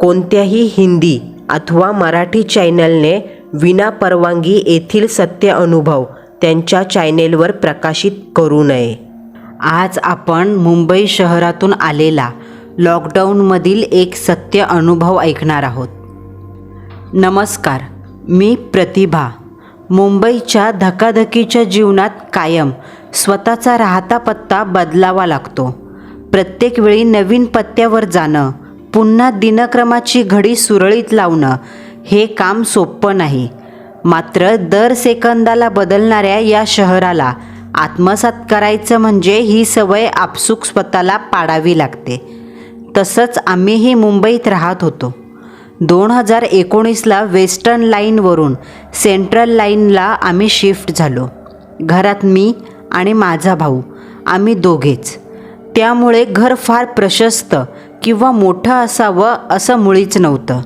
कोणत्याही हिंदी अथवा मराठी चॅनलने विना परवानगी येथील सत्य अनुभव त्यांच्या चॅनेलवर प्रकाशित करू नये. आज आपण मुंबई शहरातून आलेला लॉकडाऊनमधील एक सत्य अनुभव ऐकणार आहोत. नमस्कार मी प्रतिभा. मुंबईच्या धकाधकीच्या जीवनात कायम स्वतःचा राहता पत्ता बदलावा लागतो. प्रत्येक वेळी नवीन पत्त्यावर जाणं पुन्हा दिनक्रमाची घडी सुरळीत लावणं हे काम सोपं नाही. मात्र दर सेकंदाला बदलणाऱ्या या शहराला आत्मसात करायचं म्हणजे ही सवय आपसूक स्वतःला पाडावी लागते. तसंच आम्हीही मुंबईत राहत होतो. दोन हजार एकोणीसला वेस्टर्न लाईनवरून सेंट्रल लाईनला आम्ही शिफ्ट झालो. घरात मी आणि माझा भाऊ आम्ही दोघेच. त्यामुळे घर फार प्रशस्त किंवा मोठं असावं असं मुळीच नव्हतं.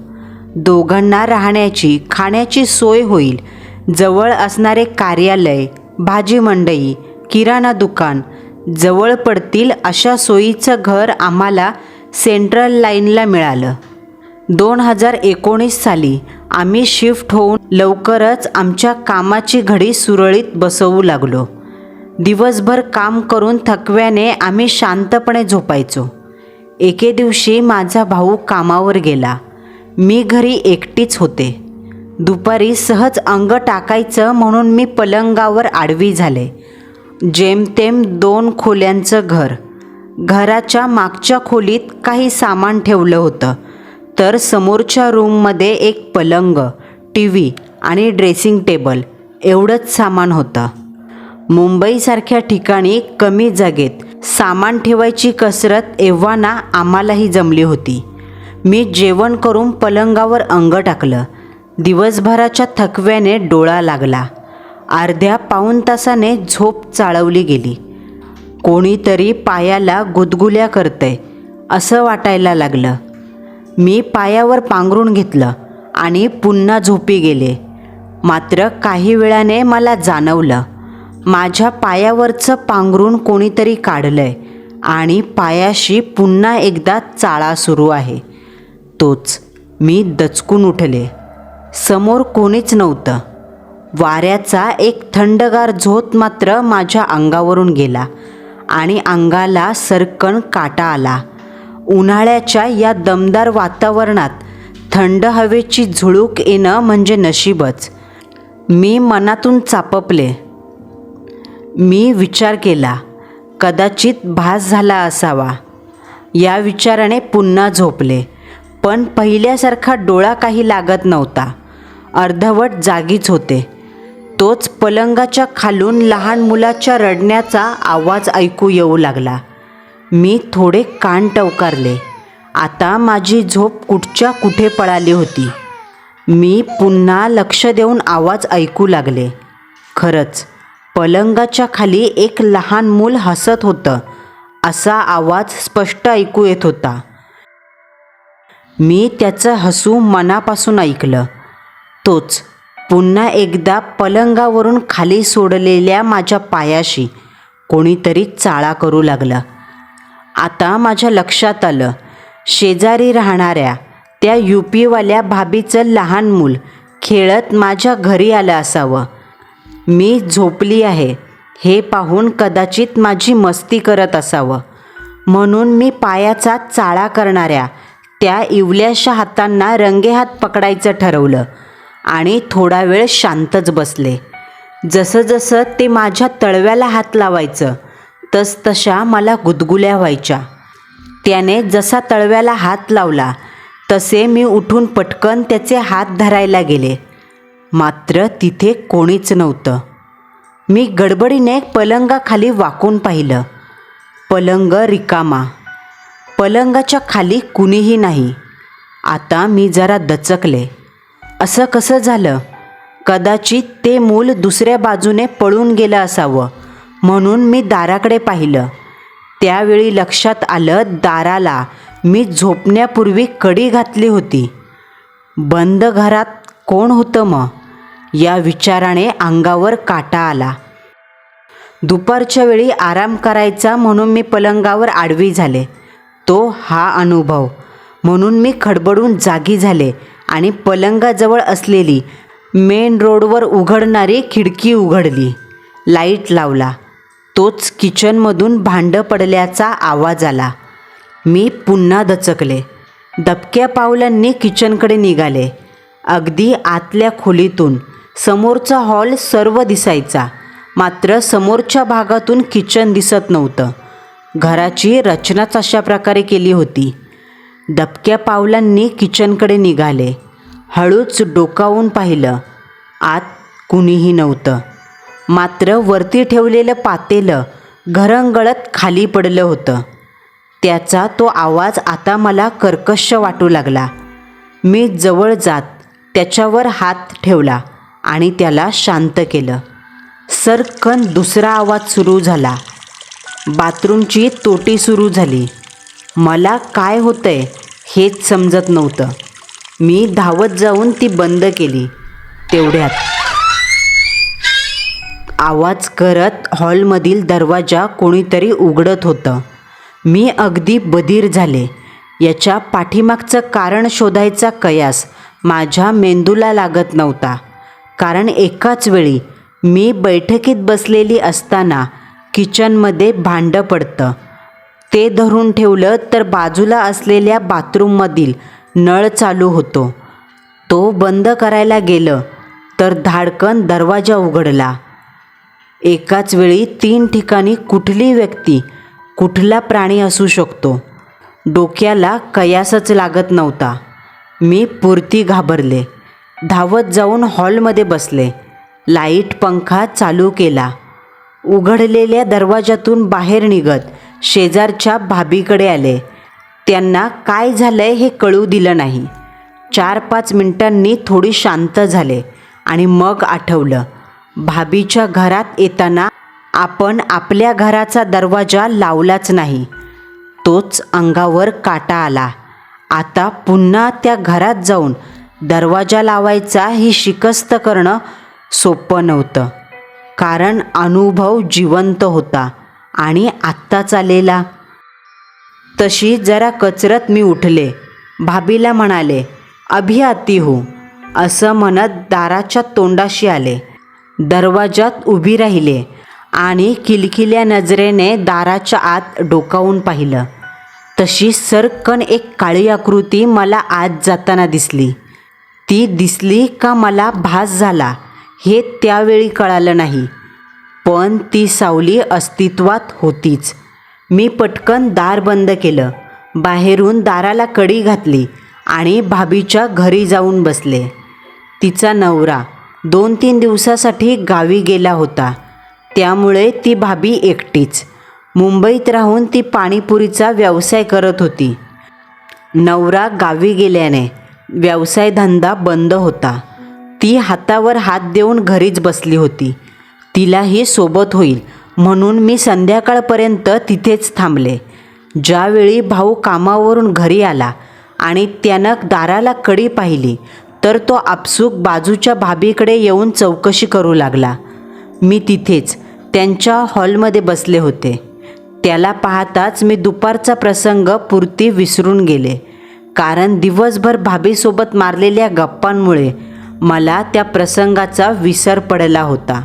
दोघांना राहण्याची खाण्याची सोय होईल. जवळ असणारे कार्यालय भाजी मंडई किराणा दुकान जवळ पडतील अशा सोयीचं घर आम्हाला सेंट्रल लाईनला मिळालं. दोन हजार एकोणीस साली आम्ही शिफ्ट होऊन लवकरच आमच्या कामाची घडी सुरळीत बसवू लागलो. दिवसभर काम करून थकव्याने आम्ही शांतपणे झोपायचो. एके दिवशी माझा भाऊ कामावर गेला. मी घरी एकटीच होते. दुपारी सहज अंग टाकायचं म्हणून मी पलंगावर आडवी झाले. जेमतेम दोन खोल्यांचं घर. घराच्या मागच्या खोलीत काही सामान ठेवलं होतं. तर समोरच्या रूममध्ये एक पलंग टी व्ही आणि ड्रेसिंग टेबल एवढंच सामान होतं. मुंबईसारख्या ठिकाणी कमी जागेत सामान ठेवायची कसरत एव्हाना आम्हालाही जमली होती. मी जेवण करून पलंगावर अंग टाकलं. दिवसभराच्या थकव्याने डोळा लागला. अर्ध्या पाऊण तासाने झोप चाळवली गेली. कोणीतरी पायाला गुदगुल्या करतंय असं वाटायला लागलं. मी पायावर पांघरून घेतलं आणि पुन्हा झोपी गेले. मात्र काही वेळाने मला जाणवलं. माझ्या पायावरचं पांघरून कोणीतरी काढलंय आणि पायाशी पुन्हा एकदा चाळा सुरू आहे. तोच मी दचकून उठले. समोर कोणीच नव्हतं. वाऱ्याचा एक थंडगार झोत मात्र माझ्या अंगावरून गेला आणि अंगाला सरकण काटा आला. उन्हाळ्याच्या या दमदार वातावरणात थंड हवेची झुळूक येणं म्हणजे नशीबच. मी मनातून चापपले. मी विचार केला कदाचित भास झाला असावा. या विचाराने पुन्हा झोपले पण पहिल्यासारखा डोळा काही लागत नव्हता. अर्धवट जागीच होते. तोच पलंगाच्या खालून लहान मुलाच्या रडण्याचा आवाज ऐकू येऊ लागला. मी थोडे कान टवकारले. आता माझी झोप कुठच्या कुठे पळाली होती? मी पुन्हा लक्ष देऊन आवाज ऐकू लागले. खरंच पलंगाच्या खाली एक लहान मूल हसत होतं. असा आवाज स्पष्ट ऐकू येत होता. मी त्याचं हसू मनापासून ऐकलं. तोच पुन्हा एकदा पलंगावरून खाली सोडलेल्या माझ्या पायाशी कोणीतरी चाळा करू लागलं. आता माझ्या लक्षात आलं शेजारी राहणाऱ्या त्या यू पीवाल्या भाभीचं लहान मूल खेळत माझ्या घरी आलं असावं. मी झोपली आहे. हे पाहून कदाचित माझी मस्ती करत असावं. म्हणून मी पायाचा चाळा करणाऱ्या त्या इवल्याशा हातांना रंगेहात पकडायचं ठरवलं आणि थोडा वेळ शांतच बसले. जसं जसं ते माझ्या तळव्याला हात लावायचं तसतशा मला गुदगुल्या व्हायच्या. त्याने जसा तळव्याला हात लावला तसे मी उठून पटकन त्याचे हात धरायला गेले. मात्र तिथे कोणीच नव्हतं. मी गडबडीने पलंगाखाली वाकून पाहिलं. पलंग रिकामा. पलंगाच्या खाली कुणीही नाही. आता मी जरा दचकले. असं कसं झालं? कदाचित ते मूल दुसऱ्या बाजूने पळून गेलं असावं म्हणून मी दाराकडे पाहिलं. त्यावेळी लक्षात आलं दाराला मी झोपण्यापूर्वी कडी घातली होती. बंद घरात कोण होतं मग? या विचाराने अंगावर काटा आला. दुपारच्या वेळी आराम करायचा म्हणून मी पलंगावर आडवी झाले. तो हा अनुभव. म्हणून मी खडबडून जागी झाले आणि पलंगाजवळ असलेली मेन रोडवर उघडणारी खिडकी उघडली. लाइट लावला. तोच किचनमधून भांडं पडल्याचा आवाज आला. मी पुन्हा दचकले. दबक्या पावलांनी किचनकडे निघाले. अगदी आतल्या खोलीतून समोरचा हॉल सर्व दिसायचा. मात्र समोरच्या भागातून किचन दिसत नव्हतं. घराची रचनाच अशा प्रकारे केली होती. दबक्या पावलांनी किचनकडे निघाले. हळूच डोकावून पाहिलं. आत कुणीही नव्हतं. मात्र वरती ठेवलेलं पातेलं घरंगळत खाली पडलं होतं. त्याचा तो आवाज आता मला कर्कश वाटू लागला. मी जवळ जात त्याच्यावर हात ठेवला. आणि त्याला शांत केलं. सरकन दुसरा आवाज सुरू झाला. बाथरूमची तोटी सुरू झाली. मला काय होतंय हेच समजत नव्हतं. मी धावत जाऊन ती बंद केली. तेवढ्यात आवाज करत हॉलमधील दरवाजा कोणीतरी उघडत होतं. मी अगदी बधीर झाले. याच्या पाठीमागचं कारण शोधायचा कयास माझ्या मेंदूला लागत नव्हता. कारण एकाच वेळी मी बैठकीत बसलेली असताना किचनमध्ये भांडं पडतं. ते धरून ठेवलं तर बाजूला असलेल्या बाथरूममधील नळ चालू होतो. तो बंद करायला गेलं तर धाडकन दरवाजा उघडला. एकाच वेळी तीन ठिकाणी कुठली व्यक्ती कुठला प्राणी असू शकतो डोक्याला कयासच लागत नव्हता. मी पुरती घाबरले. धावत जाऊन हॉलमध्ये बसले. लाइट पंखा चालू केला. उघडलेल्या दरवाजातून बाहेर निघत शेजारच्या भाभीकडे आले. त्यांना काय झालंय हे कळू दिलं नाही. चार पाच मिनिटांनी थोडी शांत झाले आणि मग आठवलं. भाभीच्या घरात येताना आपण आपल्या घराचा दरवाजा लावलाच नाही. तोच अंगावर काटा आला. आता पुन्हा त्या घरात जाऊन दरवाजा लावायचा ही शिकस्त करणं सोपं नव्हतं. कारण अनुभव जिवंत होता आणि आत्ताच आलेला तशी जरा कचरत मी उठले. भाभीला म्हणाले अभि आती हो असं म्हणत दाराच्या तोंडाशी आले. दरवाजात उभी राहिले आणि किलकिल्या नजरेने दाराच्या आत डोकावून पाहिलं. तशी सरकन एक काळी आकृती मला आत जाताना दिसली. ती दिसली का मला भास झाला हे त्यावेळी कळालं नाही. पण ती सावली अस्तित्वात होतीच. मी पटकन दार बंद केलं बाहेरून दाराला कडी घातली आणि भाभीच्या घरी जाऊन बसले. तिचा नवरा दोन तीन दिवसासाठी गावी गेला होता. त्यामुळे ती भाभी एकटीच. मुंबईत राहून ती पाणीपुरीचा व्यवसाय करत होती. नवरा गावी गेल्याने व्यवसायधंदा बंद होता. ती हातावर हात देऊन घरीच बसली होती. तिलाही सोबत होईल म्हणून मी संध्याकाळपर्यंत तिथेच थांबले. ज्यावेळी भाऊ कामावरून घरी आला आणि त्यानं दाराला कडी पाहिली तर तो आपसूक बाजूच्या भाभीकडे येऊन चौकशी करू लागला. मी तिथेच त्यांच्या हॉलमध्ये बसले होते. त्याला पाहताच मी दुपारचा प्रसंग पुरती विसरून गेले. कारण दिवसभर भाभीसोबत मारलेल्या गप्पांमुळे मला त्या प्रसंगाचा विसर पडला होता.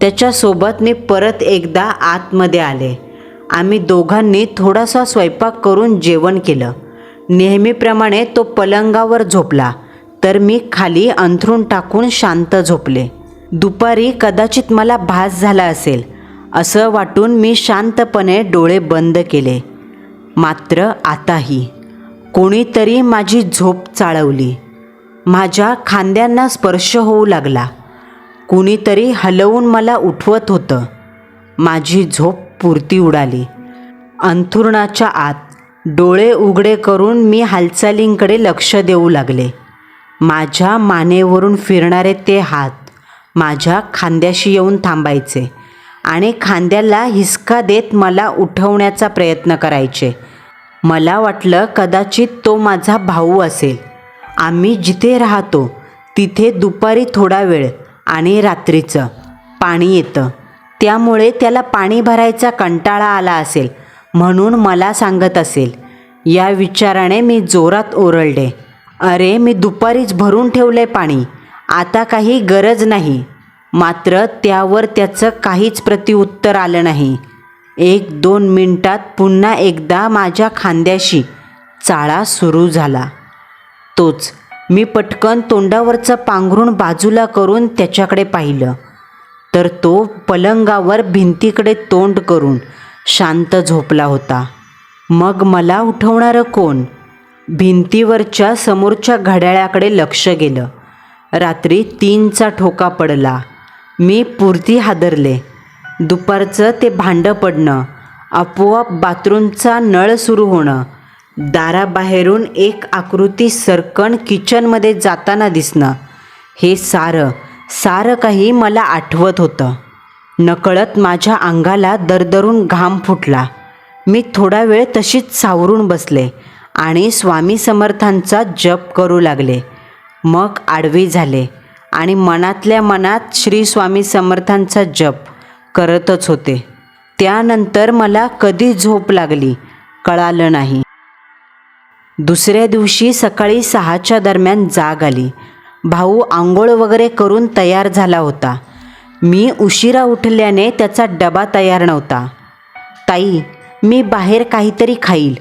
त्याच्यासोबत मी परत एकदा आतमध्ये आले. आम्ही दोघांनी थोडासा स्वयंपाक करून जेवण केलं. नेहमीप्रमाणे तो पलंगावर झोपला तर मी खाली अंथरून टाकून शांत झोपले. दुपारी कदाचित मला भास झाला असेल असं वाटून मी शांतपणे डोळे बंद केले. मात्र आताही. कोणीतरी माझी झोप चाळवली. माझ्या खांद्यांना स्पर्श होऊ लागला. कुणीतरी हलवून मला उठवत होतं. माझी झोप पुरती उडाली. अंथुरणाच्या आत डोळे उघडे करून मी हालचालींकडे लक्ष देऊ लागले. माझ्या मानेवरून फिरणारे ते हात माझ्या खांद्याशी येऊन थांबायचे आणि खांद्याला हिसका देत मला उठवण्याचा प्रयत्न करायचे. मला वाटलं कदाचित तो माझा भाऊ असेल. आम्ही जिथे राहतो तिथे दुपारी थोडा वेळ आणि रात्रीचं पाणी येतं. त्यामुळे त्याला पाणी भरायचा कंटाळा आला असेल म्हणून मला सांगत असेल या विचाराने मी जोरात ओरडले. अरे मी दुपारीच भरून ठेवले पाणी. आता काही गरज नाही. मात्र त्यावर त्याचं काहीच प्रतिउत्तर आलं नाही. एक दोन मिनटात पुन्हा एकदा माझ्या खांद्याशी चाळा सुरू झाला. तोच मी पटकन तोंडावरचं पांघरूण बाजूला करून त्याच्याकडे पाहिलं. तर तो पलंगावर भिंतीकडे तोंड करून शांत झोपला होता. मग मला उठवणारं कोण? भिंतीवरच्या समोरच्या घड्याळाकडे लक्ष गेलं. रात्री तीनचा ठोका पडला. मी पुरती हादरले. दुपारचं ते भांडं पडणं आपोआप बाथरूमचा नळ सुरू होणं दाराबाहेरून एक आकृती सरकण किचनमध्ये जाताना दिसणं हे सारं सारं काही मला आठवत होतं. नकळत माझ्या अंगाला दरदरून घाम फुटला. मी थोडा वेळ तशीच सावरून बसले आणि स्वामी समर्थांचा जप करू लागले. मग आडवी झाले आणि मनातल्या मनात श्री स्वामी समर्थांचा जप करतच होते. त्यानंतर मला कधी झोप लागली कळालं नाही. दुसऱ्या दिवशी सकाळी सहाच्या दरम्यान जाग आली. भाऊ आंघोळ वगैरे करून तयार झाला होता. मी उशिरा उठल्याने त्याचा डबा तयार नव्हता. ताई मी बाहेर काहीतरी खाईल.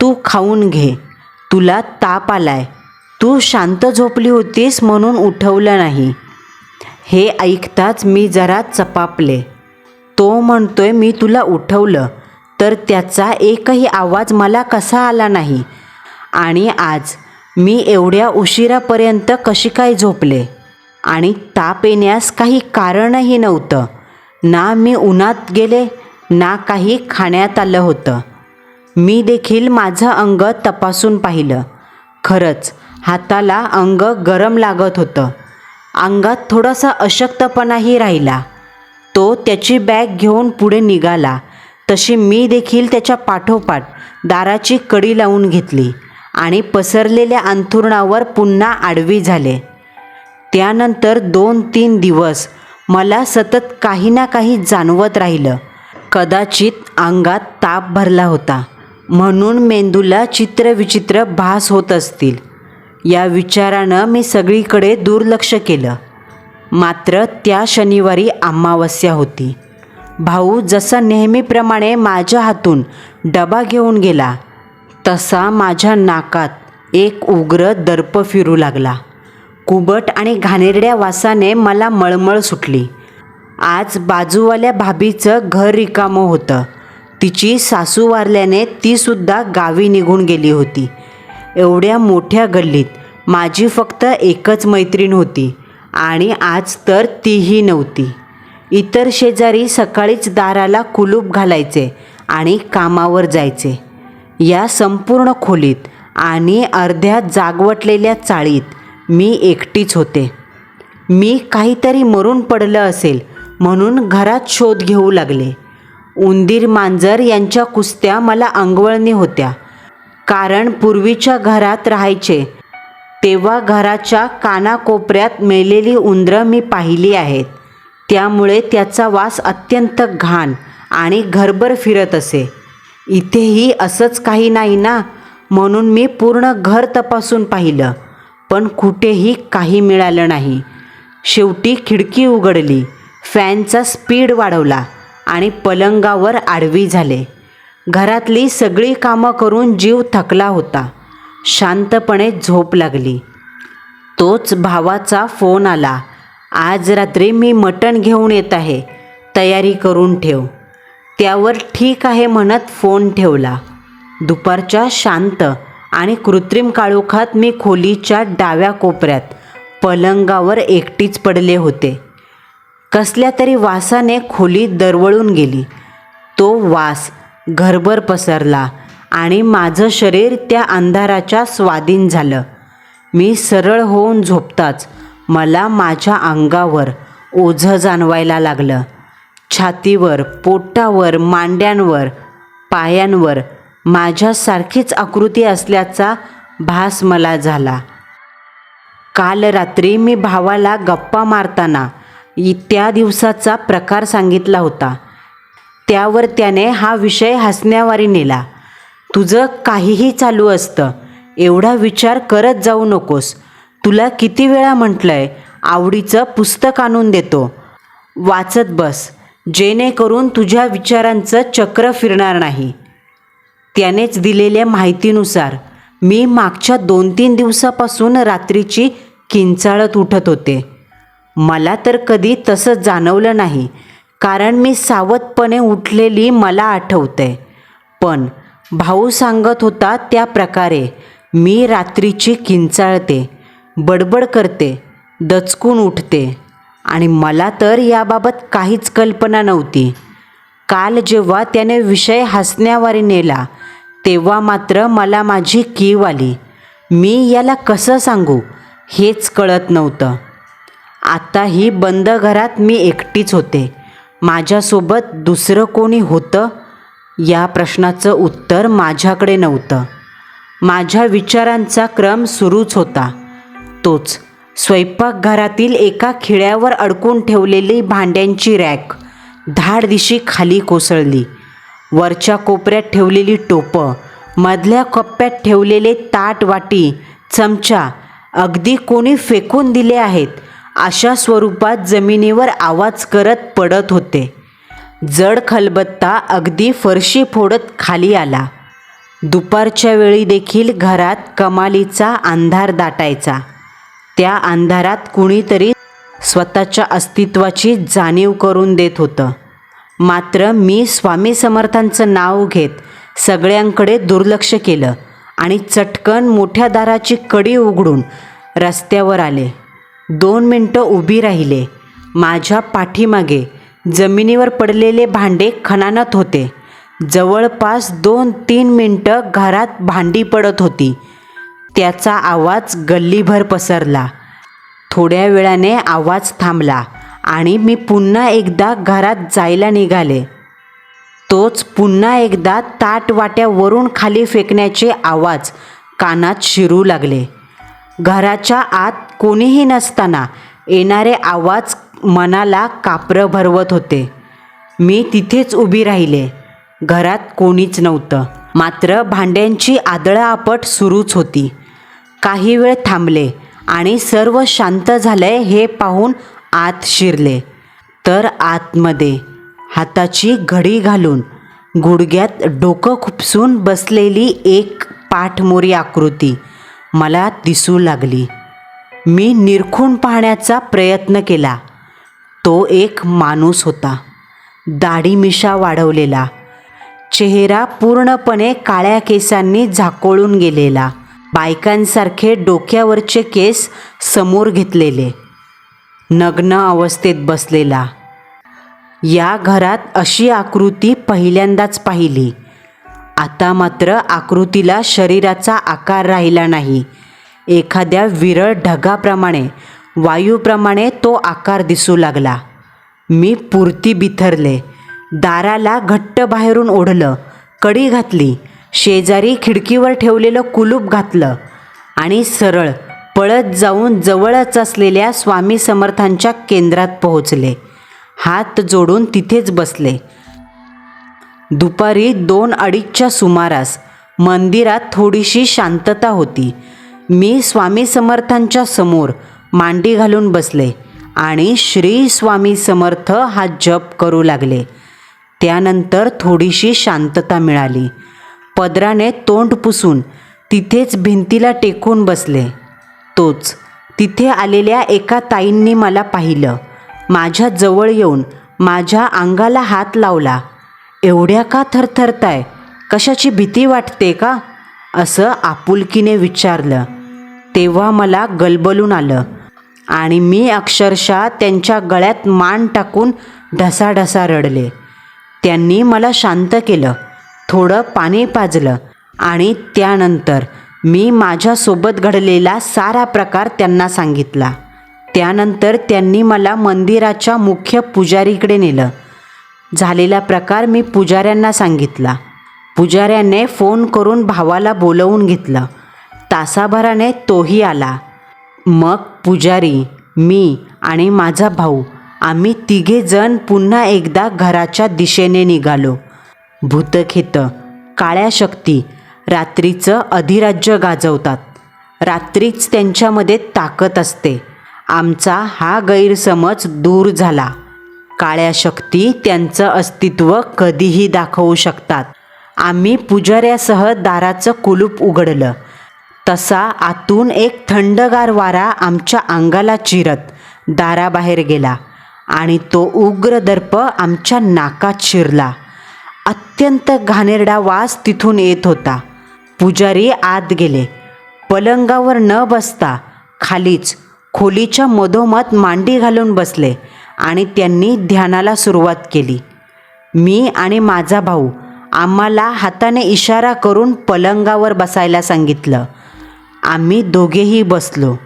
तू खाऊन घे. तुला ताप आलाय. तू शांत झोपली होतीस म्हणून उठवलं नाही. हे ऐकताच मी जरा चपापले. तो म्हणतोय मी तुला उठवलं तर त्याचा एकही आवाज मला कसा आला नाही? आणि आज मी एवढ्या उशिरापर्यंत कशी काय झोपले? आणि ताप येण्यास काही कारणही नव्हतं. ना मी उन्हात गेले ना काही खाण्यात आलं होतं. मी देखील माझं अंग तपासून पाहिलं. खरंच हाताला अंग गरम लागत होतं. अंगात थोडासा अशक्तपणाही राहिला. तो त्याची बॅग घेऊन पुढे निघाला. तशी मी देखील त्याच्या पाठोपाठ दाराची कडी लावून घेतली आणि पसरलेल्या अंथुरणावर पुन्हा आडवी झाले. त्यानंतर दोन तीन दिवस मला सतत काही ना काही जाणवत राहिलं. कदाचित अंगात ताप भरला होता. म्हणून मेंदूला चित्रविचित्र भास होत असतील. या विचारानं मी सगळीकडे दुर्लक्ष केलं. मात्र त्या शनिवारी अमावस्या होती. भाऊ जसा नेहमीप्रमाणे माझ्या हातून डबा घेऊन गेला तसा माझ्या नाकात एक उग्र दर्प फिरू लागला. कुबट आणि घाणेरड्या वासाने मला मळमळ सुटली. आज बाजूवाल्या भाभीचं घर रिकामं होतं. तिची सासू वारल्याने तीसुद्धा गावी निघून गेली होती. एवढ्या मोठ्या गल्लीत माझी फक्त एकच मैत्रीण होती. आणि आज तर तीही नव्हती. इतर शेजारी सकाळीच दाराला कुलूप घालायचे आणि कामावर जायचे. या संपूर्ण खोलीत आणि अर्ध्या जागवटलेल्या चाळीत मी एकटीच होते. मी काहीतरी मरून पडलं असेल म्हणून घरात शोध घेऊ लागले. उंदीर मांजर यांच्या कुस्त्या मला अंगवळणी होत्या. कारण पूर्वीच्या घरात राहायचे तेव्हा घराच्या कानाकोपऱ्यात मेलेली उंदरं मी पाहिली आहेत. त्यामुळे त्याचा वास अत्यंत घाण आणि घरभर फिरत असे. इथेही असंच काही नाही ना? म्हणून मी पूर्ण घर तपासून पाहिलं पण कुठेही काही मिळालं नाही. शेवटी खिडकी उघडली फॅनचा स्पीड वाढवला आणि पलंगावर आडवी झाले. घरातली सगळी कामं करून जीव थकला होता. शांतपणे झोप लागली. तोच भावाचा फोन आला. आज रात्री मी मटण घेऊन येत आहे. तयारी करून ठेव. त्यावर ठीक आहे म्हणत फोन ठेवला. दुपारच्या शांत आणि कृत्रिम काळोखात मी खोलीच्या डाव्या कोपऱ्यात पलंगावर एकटीच पडले होते. कसल्या तरी वासाने खोली दरवळून गेली. तो वास घरभर पसरला. आणि माझं शरीर त्या अंधाराच्या स्वाधीन झालं. मी सरळ होऊन झोपताच मला माझ्या अंगावर ओझं जाणवायला लागलं. छातीवर पोटावर मांड्यांवर पायांवर माझ्यासारखीच आकृती असल्याचा भास मला झाला. काल रात्री मी भावाला गप्पा मारताना त्या दिवसाचा प्रकार सांगितला होता. त्यावर त्याने हा विषय हसण्यावारी नेला. तुझं काहीही चालू असतं. एवढा विचार करत जाऊ नकोस. तुला किती वेळा म्हटलंय आवडीचं पुस्तक आणून देतो. वाचत बस. जेणेकरून तुझ्या विचारांचं चक्र फिरणार नाही. त्यानेच दिलेल्या माहितीनुसार मी मागच्या दोन तीन दिवसापासून रात्रीची किंचाळत उठत होते. मला तर कधी तसं जाणवलं नाही कारण मी सावधपणे उठलेली मला आठवतंय. पण भाऊ सांगत होता त्या प्रकारे मी रात्रीची किंचाळते बडबड करते दचकून उठते. आणि मला तर याबाबत काहीच कल्पना नव्हती. काल जेव्हा त्याने विषय हसण्यावारी नेला तेव्हा मात्र मला माझी कीव आली. मी याला कसं सांगू हेच कळत नव्हतं. आताही बंद घरात मी एकटीच होते. माझ्यासोबत दुसरं कोणी होतं? या प्रश्नाचं उत्तर माझ्याकडे नव्हतं. माझ्या विचारांचा क्रम सुरूच होता. तोच स्वयंपाकघरातील एका खिळ्यावर अडकून ठेवलेली भांड्यांची रॅक धाड दिशी खाली कोसळली. वरच्या कोपऱ्यात ठेवलेली टोपं मधल्या कप्प्यात ठेवलेले ताट वाटी चमचा अगदी कोणी फेकून दिले आहेत अशा स्वरूपात जमिनीवर आवाज करत पडत होते. जड खलबत्ता अगदी फरशी फोडत खाली आला. दुपारच्या वेळी देखील घरात कमालीचा अंधार दाटायचा. त्या अंधारात कुणीतरी स्वतःच्या अस्तित्वाची जाणीव करून देत होतं. मात्र मी स्वामी समर्थांचं नाव घेत सगळ्यांकडे दुर्लक्ष केलं आणि चटकन मोठ्या दाराची कडी उघडून रस्त्यावर आले. दोन मिनटं उभी राहिले. माझ्या पाठीमागे जमिनीवर पडलेले भांडे खणानत होते. जवळपास दोन तीन मिनटं घरात भांडी पडत होती. त्याचा आवाज गल्लीभर पसरला. थोड्या वेळाने आवाज थांबला आणि मी पुन्हा एकदा घरात जायला निघाले. तोच पुन्हा एकदा ताट वाट्यावरून खाली फेकण्याचे आवाज कानात शिरू लागले. घराच्या आत कोणीही नसताना येणारे आवाज मनाला कापरं भरवत होते. मी तिथेच उभी राहिले. घरात कोणीच नव्हतं. मात्र भांड्यांची आदळआपट सुरूच होती. काही वेळ थांबले आणि सर्व शांत झालंय हे पाहून आत शिरले. तर आतमध्ये हाताची घडी घालून गुडघ्यात डोकं खुपसून बसलेली एक पाठमोरी आकृती मला दिसू लागली. मी निरखून पाहण्याचा प्रयत्न केला. तो एक माणूस होता. दाढी मिशा वाढवलेला. चेहरा पूर्णपणे काळ्या केसांनी झाकोळून गेलेला. बायकांसारखे डोक्यावरचे केस समोर घेतलेले. नग्न अवस्थेत बसलेला. या घरात अशी आकृती पहिल्यांदाच पाहिली. आता मात्र आकृतीला शरीराचा आकार राहिला नाही. एखाद्या विरळ ढगाप्रमाणे वायूप्रमाणे तो आकार दिसू लागला. मी पुरती बिथरले. दाराला घट्ट बाहेरून ओढलं कडी घातली शेजारी खिडकीवर ठेवलेलं कुलूप घातलं आणि सरळ पळत जाऊन जवळच असलेल्या स्वामी समर्थांच्या केंद्रात पोहोचले. हात जोडून तिथेच बसले. दुपारी दोन अडीचच्या सुमारास मंदिरात थोडीशी शांतता होती. मी स्वामी समर्थांच्या समोर मांडी घालून बसले आणि श्री स्वामी समर्थ हा जप करू लागले. त्यानंतर थोडीशी शांतता मिळाली. पदराने तोंड पुसून तिथेच भिंतीला टेकून बसले. तोच तिथे आलेल्या एका ताईंनी मला पाहिलं. माझ्या जवळ येऊन माझ्या अंगाला हात लावला. एवढ्या का थरथरताय? कशाची भीती वाटते का? असं आपुलकीने विचारलं. तेव्हा मला गलबलून आलं. आणि मी अक्षरशः त्यांच्या गळ्यात मान टाकून ढसाढसा रडले. त्यांनी मला शांत केलं थोडं पाणी पाजलं आणि त्यानंतर मी माझ्यासोबत घडलेला सारा प्रकार त्यांना सांगितला. त्यानंतर त्यांनी मला मंदिराच्या मुख्य पुजारीकडे नेलं. झालेला प्रकार मी पुजाऱ्यांना सांगितला. पुजाऱ्याने फोन करून भावाला बोलवून घेतलं. तासाभराने तोही आला. मग पुजारी मी आणि माझा भाऊ आम्ही तिघेजण पुन्हा एकदा घराच्या दिशेने निघालो. भूतखेतं काळ्या शक्ती रात्रीचं अधिराज्य गाजवतात. रात्रीच त्यांच्यामध्ये ताकद असते. आमचा हा गैरसमज दूर झाला. काळ्या शक्ती त्यांचं अस्तित्व कधीही दाखवू शकतात. आम्ही पुजाऱ्यासह दाराचं कुलूप उघडलं. तसा आतून एक थंडगार वारा आमच्या अंगाला चिरत दाराबाहेर गेला आणि तो उग्र दर्प आमच्या नाकात शिरला. अत्यंत घाणेरडा वास तिथून येत होता. पुजारी आत गेले. पलंगावर न बसता खालीच खोलीच्या मधोमध मांडी घालून बसले आणि त्यांनी ध्यानाला सुरुवात केली. मी आणि माझा भाऊ आम्हाला हाताने इशारा करून पलंगावर बसायला सांगितलं. आम्ही दोघेही बसलो.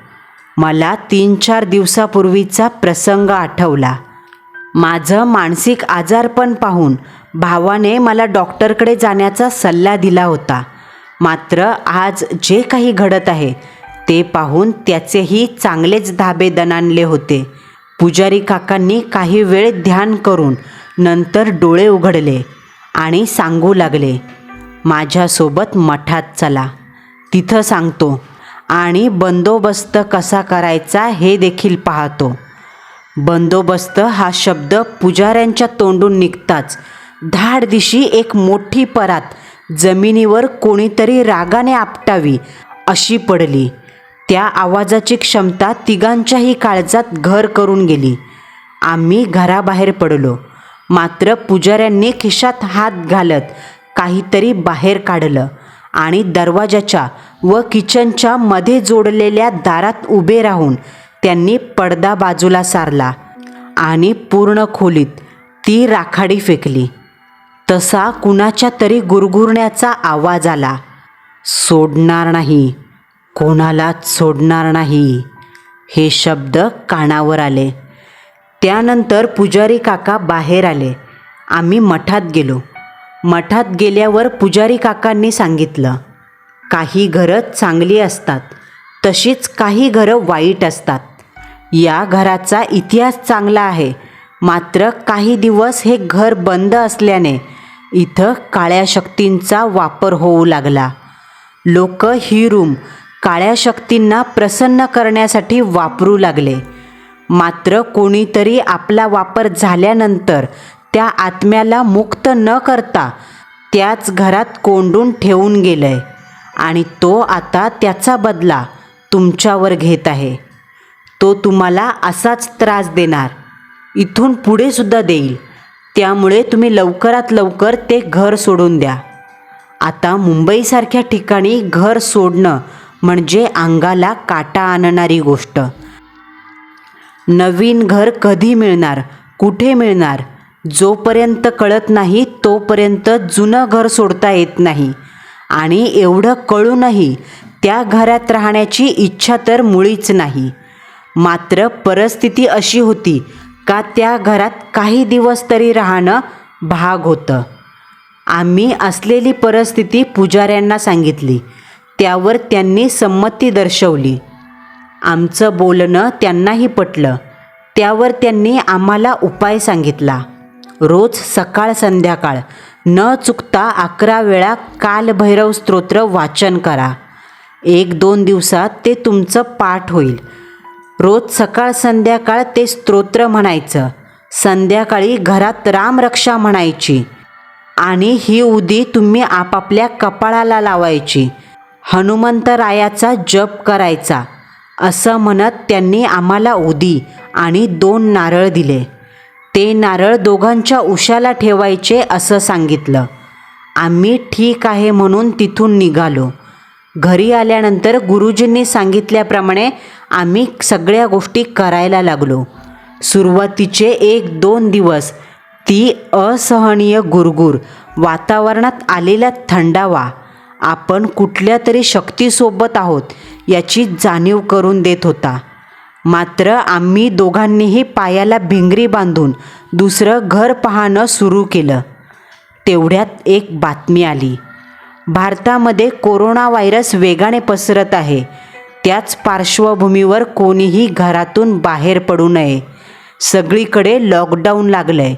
मला तीन चार दिवसापूर्वीचा प्रसंग आठवला. माझं मानसिक आजारपण पाहून भावाने मला डॉक्टरकडे जाण्याचा सल्ला दिला होता. मात्र आज जे काही घडत आहे ते पाहून त्याचेही चांगलेच धाबे दणाणले होते. पुजारी काकांनी काही वेळ ध्यान करून नंतर डोळे उघडले आणि सांगू लागले माझ्यासोबत मठात चला. तिथं सांगतो आणि बंदोबस्त कसा करायचा हे देखील पाहतो. बंदोबस्त हा शब्द पुजाऱ्यांच्या तोंडून निघताच. धाड दिशी एक मोठी परात जमिनीवर कोणीतरी रागाने आपटावी अशी पडली. त्या आवाजाची क्षमता तिघांच्याही काळजात घर करून गेली. आम्ही घराबाहेर पडलो. मात्र पुजाऱ्यांनी खिशात हात घालत काहीतरी बाहेर काढलं. आणि दरवाजाच्या व किचनच्या मध्ये जोडलेल्या दारात उभे राहून त्यांनी पडदा बाजूला सारला आणि पूर्ण खोलीत ती राखाडी फेकली. तसा कुणाच्या तरी गुरगुरण्याचा आवाज आला. सोडणार नाही. कोणालाच सोडणार नाही. हे शब्द कानावर आले. त्यानंतर पुजारी काका बाहेर आले. आम्ही मठात गेलो. मठात गेल्यावर पुजारी काकांनी सांगितलं काही घरं चांगली असतात तशीच काही घरं वाईट असतात. या घराचा इतिहास चांगला आहे. मात्र काही दिवस हे घर बंद असल्याने इथं काळ्या शक्तींचा वापर होऊ लागला. लोक ही रूम काळ्या शक्तींना प्रसन्न करण्यासाठी वापरू लागले. मात्र कोणीतरी आपला वापर झाल्यानंतर त्या आत्म्याला मुक्त न करता त्याच घरात कोंडून ठेवून गेलंय. आणि तो आता त्याचा बदला तुमच्यावर घेत आहे. तो तुम्हाला असाच त्रास देणार. इथून पुढे सुद्धा देईल. त्यामुळे तुम्ही लवकरात लवकर ते घर सोडून द्या. आता मुंबईसारख्या ठिकाणी घर सोडणं म्हणजे अंगाला काटा आणणारी गोष्ट. नवीन घर कधी मिळणार? कुठे मिळणार? जोपर्यंत कळत नाही तोपर्यंत जुनं घर सोडता येत नाही. आणि एवढं कळूनही त्या घरात राहण्याची इच्छा तर मुळीच नाही. मात्र परिस्थिती अशी होती का त्या घरात काही दिवस तरी राहणं भाग होतं. आम्ही असलेली परिस्थिती पुजाऱ्यांना सांगितली. त्यावर त्यांनी संमती दर्शवली. आमचं बोलणं त्यांनाही पटलं. त्यावर त्यांनी आम्हाला उपाय सांगितला. रोज सकाळ संध्याकाळ. न चुकता अकरा वेळा कालभैरव स्तोत्र वाचन करा. एक दोन दिवसात ते तुमचं पाठ होईल. रोज सकाळ संध्याकाळ ते स्तोत्र म्हणायचं. संध्याकाळी घरात रामरक्षा म्हणायची. आणि ही उदी तुम्ही आपापल्या कपाळाला लावायची. हनुमंतरायाचा जप करायचा. असं म्हणत त्यांनी आम्हाला उदी आणि दोन नारळ दिले. ते नारळ दोघांच्या उशाला ठेवायचे असं सांगितलं. आम्ही ठीक आहे म्हणून तिथून निघालो. घरी आल्यानंतर गुरुजींनी सांगितल्याप्रमाणे आम्ही सगळ्या गोष्टी करायला लागलो. सुरुवातीचे एक दोन दिवस ती असहनीय गुरगुर वातावरणात आलेला थंडावा आपण कुठल्या तरी शक्तीसोबत आहोत याची जाणीव करून देत होता. मात्र आम्ही दोघांनीही पायाला भिंगरी बांधून दुसरं घर पाहणं सुरू केलं. तेवढ्यात एक बातमी आली. भारतामध्ये कोरोना व्हायरस वेगाने पसरत आहे. त्याच पार्श्वभूमीवर कोणीही घरातून बाहेर पडू नये. सगळीकडे लॉकडाऊन लागलंय.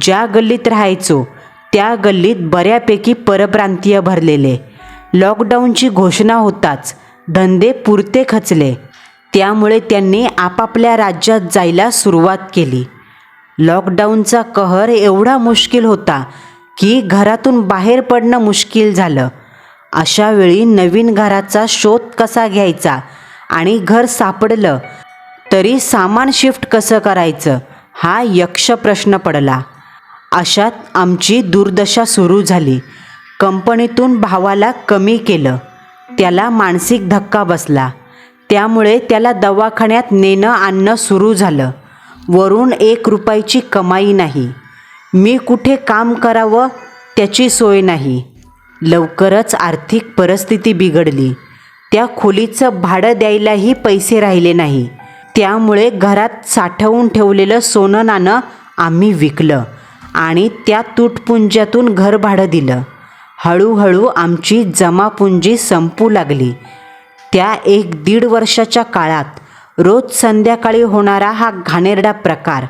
ज्या गल्लीत राहायचो त्या गल्लीत बऱ्यापैकी परप्रांतीय भरलेले. लॉकडाऊनची घोषणा होताच धंदे पुरते खचले. त्यामुळे त्यांनी आपापल्या राज्यात जायला सुरुवात केली. लॉकडाऊनचा कहर एवढा मुश्किल होता की घरातून बाहेर पडणं मुश्किल झालं. अशा वेळी नवीन घराचा शोध कसा घ्यायचा आणि घर सापडलं तरी सामान शिफ्ट कसं करायचं हा यक्ष प्रश्न पडला. अशात आमची दुर्दशा सुरू झाली. कंपनीतून भावाला कमी केलं. त्याला मानसिक धक्का बसला. त्यामुळे त्याला दवाखान्यात नेणं आणणं सुरू झालं. वरून एक रुपयाची कमाई नाही. मी कुठे काम करावं? त्याची सोय नाही. लवकरच आर्थिक परिस्थिती बिघडली. त्या खोलीचं भाडं द्यायलाही पैसे राहिले नाही. त्यामुळे घरात साठवून ठेवलेलं सोनं नाणं आम्ही विकलं आणि त्या तुटपुंज्यातून घर भाडं दिलं. हळूहळू आमची जमापुंजी संपू लागली. त्या एक दीड वर्षाच्या काळात रोज संध्याकाळी होणारा हा घाणेरडा प्रकार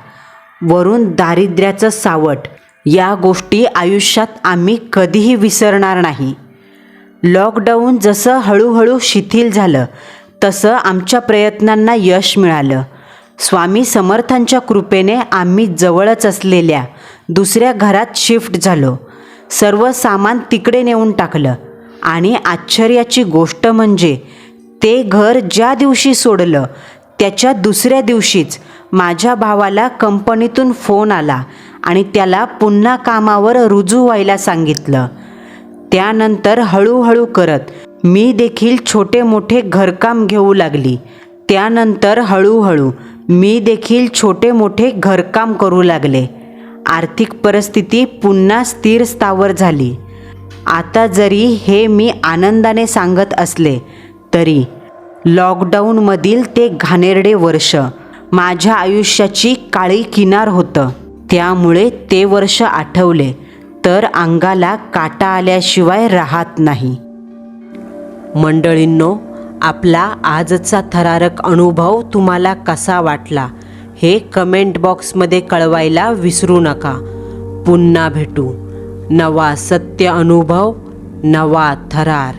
वरून दारिद्र्याचं सावट या गोष्टी आयुष्यात आम्ही कधीही विसरणार नाही. लॉकडाऊन जसं हळूहळू शिथिल झालं तसं आमच्या प्रयत्नांना यश मिळालं. स्वामी समर्थांच्या कृपेने आम्ही जवळच असलेल्या दुसऱ्या घरात शिफ्ट झालो. सर्व सामान तिकडे नेऊन टाकलं. आणि आश्चर्याची गोष्ट म्हणजे ते घर ज्या दिवशी सोडलं त्याच्या दुसऱ्या दिवशीच माझ्या भावाला कंपनीतून फोन आला आणि त्याला पुन्हा कामावर रुजू व्हायला सांगितलं. त्यानंतर हळूहळू करत मी देखील छोटे मोठे घरकाम घेऊ लागली. त्यानंतर हळूहळू मी देखील छोटे मोठे घरकाम करू लागले. आर्थिक परिस्थिती पुन्हा स्थिर स्थावर झाली. आता जरी हे मी आनंदाने सांगत असले तरी लॉकडाऊनमधील ते घाणेरडे वर्ष. माझ्या आयुष्याची काळी किनार होतं. त्यामुळे ते वर्ष आठवले तर अंगाला काटा आल्याशिवाय राहत नाही. मंडळींनो आपला आजचा थरारक अनुभव तुम्हाला कसा वाटला हे कमेंट बॉक्समध्ये कळवायला विसरू नका. पुन्हा भेटू. नवा सत्य अनुभव नवा थरार.